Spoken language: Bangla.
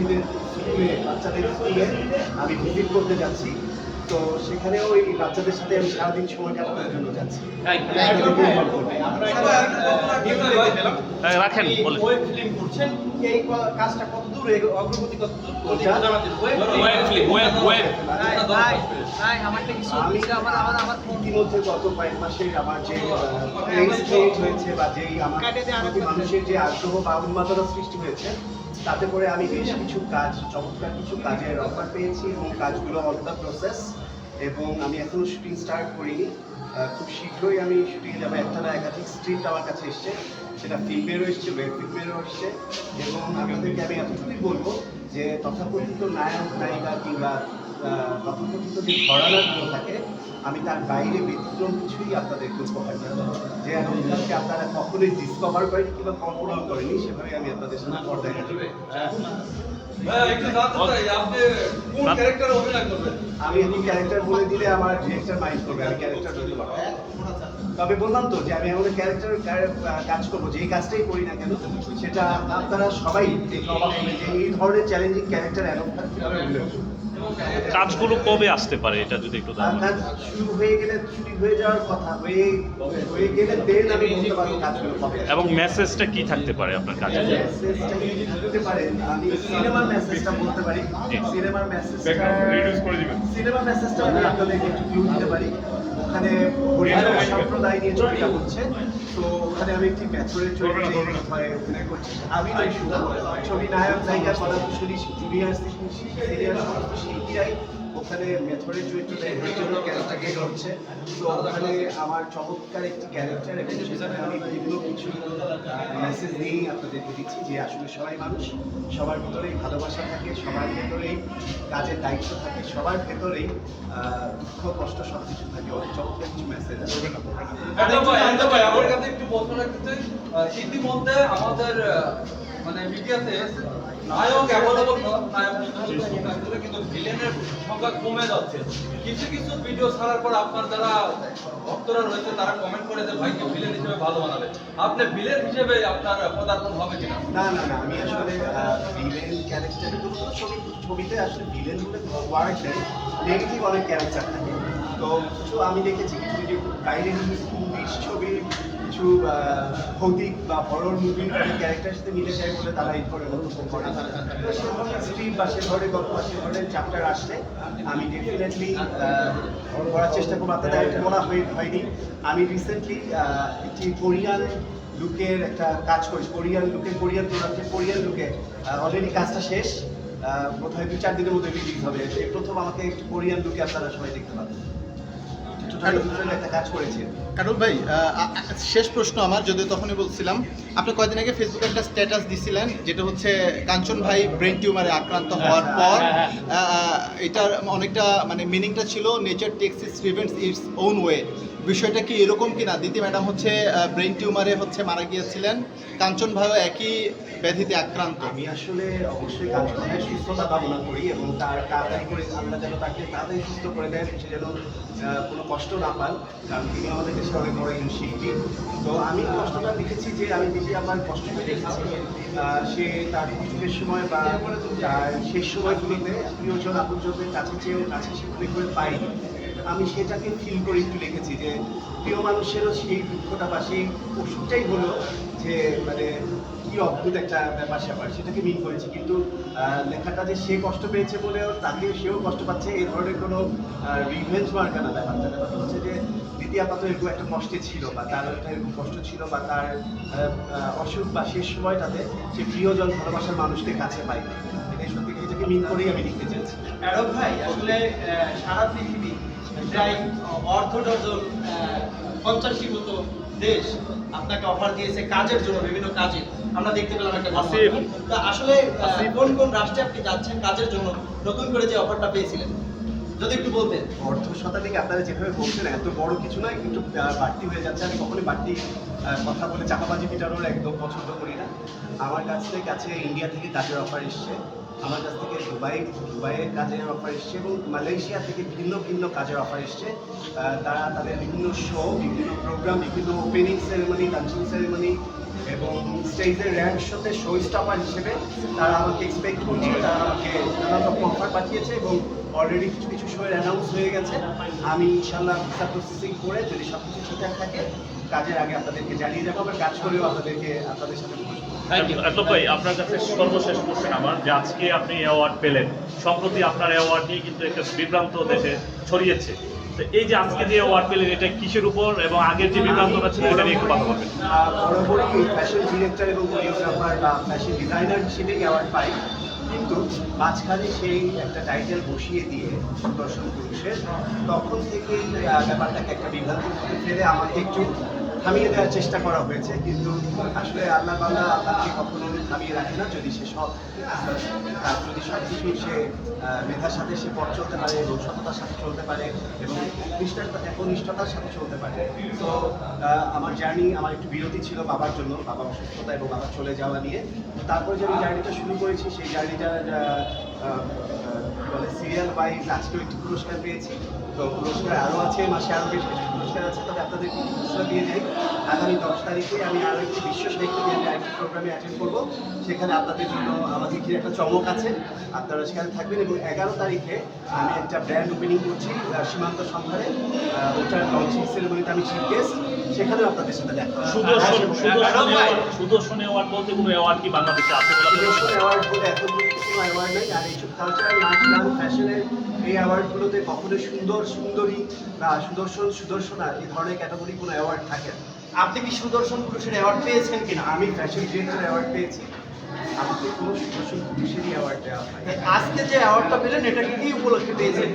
শিশুদের স্কুলে বাচ্চাদের স্কুলে আমি ভিজিট করতে যাচ্ছি। তো সেখানে ওই বাচ্চাদের সাথে আমি সারাদিন সময় কাটানোর জন্য যাচ্ছি। হ্যাঁ, রাখেন ওয়েব ফিল্ম করছেন এই কাজটা কত দূর অগ্রগতি কত দূর? Web web film web web ভাই ভাই ভাই আমারটা কিছু আমি হচ্ছে আমার আমার আমার ইতিমধ্যে গত কয়েক মাসে আমার যে পেজ হয়েছে বা যেই আমার মানুষের যে আগ্রহ বা উন্মাদনা সৃষ্টি হয়েছে তাতে করে আমি বেশ কিছু কাজ, চমৎকার কিছু কাজের অফার পেয়েছি এবং কাজগুলো অল দ্য প্রসেস এবং আমি এখনও শুটিং স্টার্ট করিনি। খুব শীঘ্রই আমি শুটিংয়ে যাব। একটা না একাধিক স্ক্রিপ্ট আমার কাছে এসছে। সেটা ফিল্মেরও এসছে ওয়েব ফিল্মেরও এসছে এবং আমি ওদেরকে আমি এতটুকুই বলব যে তথাকথিত নায়ক, নায়িকা কিংবা তথাকথিত যে ঘরানাগুলো থাকে আমি তার বাইরে ব্যতিক্রম কিছুই আপনাদেরকে উপহার দেবো যে এখনকারকে আপনারা কখনোই ডিসকভার করেনি কিংবা কল্পনাও করেনি সেভাবে আমি আপনাদের সামনে পর্দায় ক্যারেক্টারে আমি বলে দিলে আমার ডিরেক্টর মাইন্ড করবে আমি ক্যারেক্টার বলতে পারব তবে বললাম তো যে আমি এমন ক্যারেক্টার কাজ করব যেই কাজটাই করি না কেন সেটা আপনারা সবাই অবাক হবে যে এই ধরনের চ্যালেঞ্জিং ক্যারেক্টার কীভাবে করবে। কাজগুলো কবে আসতে পারে এটা যদি একটু কাজ শুরু হয়ে গেলে শুরু হয়ে যাওয়ার কথা হয়ে হয়ে গেলে দেন আমি বলতে পারব কাজগুলো কবে এবং মেসেজটা কি থাকতে পারে আপনার কাজে মেসেজটা কি বলতে পারেন আমি সিনেমার মেসেজটা বলতে পারি। সিনেমার মেসেজটা reduce করে দিবেন। সিনেমার মেসেজটা আমি আপনাদেরকে একটু ক্লু দিতে পারি। ওখানে হরিজন সম্প্রদায় নিয়ে ছবিটা হচ্ছে। তো ওখানে আমি একটি মেথরের চরিত্রে। অভিনয় করছি। আমি নয় শুধু ছবি নায়ক নায়িকা কলাকুশলী জুনিয়র সিনিয়র সমস্ত শিল্পীরাই ওখানে মেথরের চরিত্রটা হরিজন ক্যারেক্টারকে করছে তো ওখানে আমার চমৎকার একটি ক্যারেক্টার এবং সেখানে আমি বিভিন্ন কিছু মেসেজ নিয়েই আপনাদেরকে দিচ্ছি যে আসলে সবাই মানুষ, সবার ভেতরেই ভালোবাসা থাকে, সবার ভেতরেই কাজের দায়িত্ব থাকে, সবার ভেতরেই দুঃখ, কষ্ট সব কিছু থাকে। অনেক চমৎকার কিছু মেসেজ আছে। আমার কাছে একটু প্রশ্ন রাখতে ইতিমধ্যে আমাদের মানে মিডিয়াতে নায়ক অ্যাভেলেবল নায়ক কিন্তু ভিলেনের সংখ্যা কমে যাচ্ছে। কিছু কিছু ভিডিও ছাড়ার পর আপনার যারা ভক্তরা রয়েছে, তারা কমেন্ট করে যে ভাইকে ভিলেন হিসেবে ভালো বানাবে। আপনি ভিলেন হিসেবে আপনার পদার্পণ হবে কিনা? না না না, আমি আসলে ভিলেন ক্যারেক্টার ছবি, ছবিতে আসলে ভিলেন বলে ওয়ার্ড নেগেটিভ অনেক ক্যারেক্টার থাকে। তো কিছু আমি দেখেছি, কিছু কিছু বাইরে মুভির ছবি কিছু ভৌতিক বা হরর মুভির ক্যারেক্টার সাথে মিলে যায় বলে তারা এই ধরনের মন্তব্য করে। তো সে ধরনের বা সে ধরনের গল্প বা সে ধরনের চ্যাপ্টার আসলে আমি ডেফিনেটলি করার চেষ্টা করব। আপনাদের একটা বলা হয়ে হয়নি। আমি রিসেন্টলি একটি কোরিয়ান লুকের একটা কাজ করেছি। কোরিয়ান লুকে কোরিয়ান প্রোডাক্টে কোরিয়ান লুকে অলরেডি কাজটা শেষ। আহ, বোধহয় দু চার দিনের মধ্যে রিলিজ হবে। এই প্রথম আমাকে একটু কোরিয়ান লুকে আপনারা সবাই দেখতে পাবেন। একটা কাজ করেছি কারণ ভাই শেষ প্রশ্ন আমার যদিও তখনই বলছিলাম। আপনি কয়েকদিন আগে ফেসবুকে একটা স্ট্যাটাস দিছিলেন যেটা হচ্ছে কাঞ্চন ভাই ব্রেন টিউমারে আক্রান্ত হওয়ার পর এটার অনেকটা মানে মিনিংটা ছিল nature takes its revenge its own way বিষয়টা কি এরকম কিনা? দিতি ম্যাডাম হচ্ছে ব্রেন টিউমারে হচ্ছে মারা গিয়েছিলেন। কাঞ্চন ভাইও একই ব্যাধিতে আক্রান্ত। আমি আসলে অবশ্যই কাঞ্চনের সুস্থতা কামনা করি এবং তার তাড়াতাড়ি করে আল্লাহ যেন তাকে তাড়াতাড়ি সুস্থ করে দেন, সে যেন কোনো কষ্ট না পান, কারণ তিনি আমাদের দেশে অনেক বড় একজন শিল্পী। তো আমি কষ্টটা দেখেছি যে আমি নিজে আমার কষ্টকে দেখেছি সে তার কষ্টের সময় বা শেষ সময়গুলোতে প্রিয়জন আপনজনদের কাছে চেয়েও কাছে সেগুলি করে পাইনি আমি সেটাকে ফিল করে একটু লিখেছি যে প্রিয় মানুষেরও সেই দুঃখটা বা সেই ওষুধটাই হলো যে মানে কি অদ্ভুত একটা ব্যাপার স্যাপার, সেটাকে মিন করেছি। কিন্তু লেখাটা যে সে কষ্ট পেয়েছে বলেও তাকে সেও কষ্ট পাচ্ছে এই ধরনের কোনো রিভেঞ্জ মার্কা না ব্যাপারটা ব্যাপারটা হচ্ছে যে দিদি আপাতত এরকম একটা কষ্টে ছিল বা তার একটা এরকম কষ্ট ছিল বা তার অসুখ বা শেষ সময়টাতে সে প্রিয়জন, ভালোবাসার মানুষকে কাছে পাই এটাই সত্যি, এটাকে মিন করেই আমি লিখতে চেয়েছি অ্যাডব ভাই, আসলে সারা পৃথিবী প্রায় অর্ধ ডজন পঞ্চাশটি মতো দেশ আপনাকে অফার দিয়েছে কাজের জন্য বিভিন্ন কাজে। আমরা দেখতে পেলাম একটা। তা আসলে কোন কোন রাষ্ট্রে আপনি যাচ্ছেন কাজের জন্য? নতুন করে যে অফারটা পেয়েছিলেন। যদি একটু বলতেন। অর্ধ শতাধিক আপনারা যেভাবে বলছেন এত বড় কিছু নয় কিন্তু বাড়তি হয়ে যাচ্ছে। আমি কখনোই বাড়তি আহ, কথা বলে চাপাবাজি পিটানোর একদম পছন্দ করি না। আমার কাছ থেকে কাছে ইন্ডিয়া থেকে কাজের অফার এসছে। আমার কাছ থেকে দুবাই, দুবাইয়ের কাজের অফার এসছে এবং মালয়েশিয়া থেকে ভিন্ন ভিন্ন কাজের অফার এসছে। তারা তাদের বিভিন্ন শো বিভিন্ন প্রোগ্রাম বিভিন্ন ওপেনিং সেরেমনি ডান্সিং সেরেমনি এবং স্টেজের র্যাঙ্ক শোতে শো স্টপার হিসেবে তারা আমাকে এক্সপেক্ট করছে, তারা আমাকে নানা রকম অফার পাঠিয়েছে এবং অলরেডি কিছু কিছু শোয়ের অ্যানাউন্স হয়ে গেছে। আমি ইনশাল্লাহ ভিসা প্রসেসিং করে যদি সব কিছু ঠিকঠাক থাকে কাজের আগে আপনাদেরকে জানিয়ে দেবো আবার কাজ করেও আপনাদেরকে আপনাদের সাথে ভাই আপনার কাছে সর্বশেষ কোশ্চেন আমার যে আজকে আপনি অ্যাওয়ার্ড পেলেন। সম্প্রতি আপনার অ্যাওয়ার্ড নিয়ে কিন্তু একটা বিভ্রান্ত দেশে ছড়িয়েছে। তো এই যে আজকে যে অ্যাওয়ার্ড পেলেন এটা কিসের উপর এবং আগের যে বিভ্রান্তটা ছিল এটা নিয়ে একটু কথা বলবেন। বরাবরই ফ্যাশন ডিরেক্টর এবং কোরিওগ্রাফার বা ফ্যাশন ডিজাইনার হিসেবেই অ্যাওয়ার্ড পাই কিন্তু মাঝখানে সেই একটা টাইটেল বসিয়ে দিয়ে সুদর্শন পুরুষের, তখন থেকেই ব্যাপারটাকে একটা বিভ্রান্তির মধ্যে ফেলে আমাকে একটু থামিয়ে দেওয়ার চেষ্টা করা হয়েছে, কিন্তু আসলে আল্লাহ বাল্লাহ আল্লাহকে কখনো থামিয়ে রাখে না। যদি সে সব যদি সব কিছু সে মেধার সাথে সে পথ চলতে পারে এবং সততার সাথে চলতে পারে এবং নিষ্ঠার, একনিষ্ঠতার সাথে চলতে পারে। তো আমার জার্নি, আমার একটু বিরতি ছিল বাবার জন্য, বাবা অসুস্থতা এবং বাবা চলে যাওয়া নিয়ে। তারপরে যে আমি জার্নিটা শুরু করেছি, সেই জার্নিটার বলে সিরিয়াল ওয়াইজ আজকেও একটি পুরস্কার পেয়েছি। তো পুরস্কার আরও আছে মাসে আরও বেশ কিছু পুরস্কার আছে তবে আপনাদেরকে একটু পুরস্কার দিয়ে যাই আগামী দশ তারিখে আমি আরও একটি বিশ্ব সাহিত্য দিনের আরেকটি প্রোগ্রামে অ্যাটেন্ড করব। সেখানে আপনাদের জন্য আমাদের ঘিরে একটা চমক আছে। আপনারা সেখানে থাকবেন এবং এগারো তারিখে আমি একটা ব্র্যান্ড ওপেনিং করছি সীমান্ত আহ, ওটার লঞ্চিং সেরেমনিতে আমি চিফ গেস্ট সেখানেও আপনাদের সাথে দেখা। সুদর্শন আর- সুদর্শন অ্যাওয়ার্ড বলতে কোনো অ্যাওয়ার্ড কি বাংলাদেশে আছে সুদর্শন অ্যাওয়ার্ড বলে এখন কোনো অ্যাওয়ার্ড নেই। আর এইসব কালচারাল নাচ গান ফ্যাশনের এই অ্যাওয়ার্ডগুলোতে কখনো সুন্দর সুন্দরী বা সুদর্শন সুদর্শনা এই ধরনের ক্যাটাগরি কোনো অ্যাওয়ার্ড থাকে না। আপনি কি সুদর্শন পুরুষের অ্যাওয়ার্ড পেয়েছেন কিনা? আমি ফ্যাশন ডিরেক্টর অ্যাওয়ার্ড পেয়েছি। আমাকে কোনো সুদর্শন পুরুষেরই অ্যাওয়ার্ড দেওয়া হয় আজকে যে অ্যাওয়ার্ডটা পেলেন এটা কি উপলক্ষে পেয়েছেন?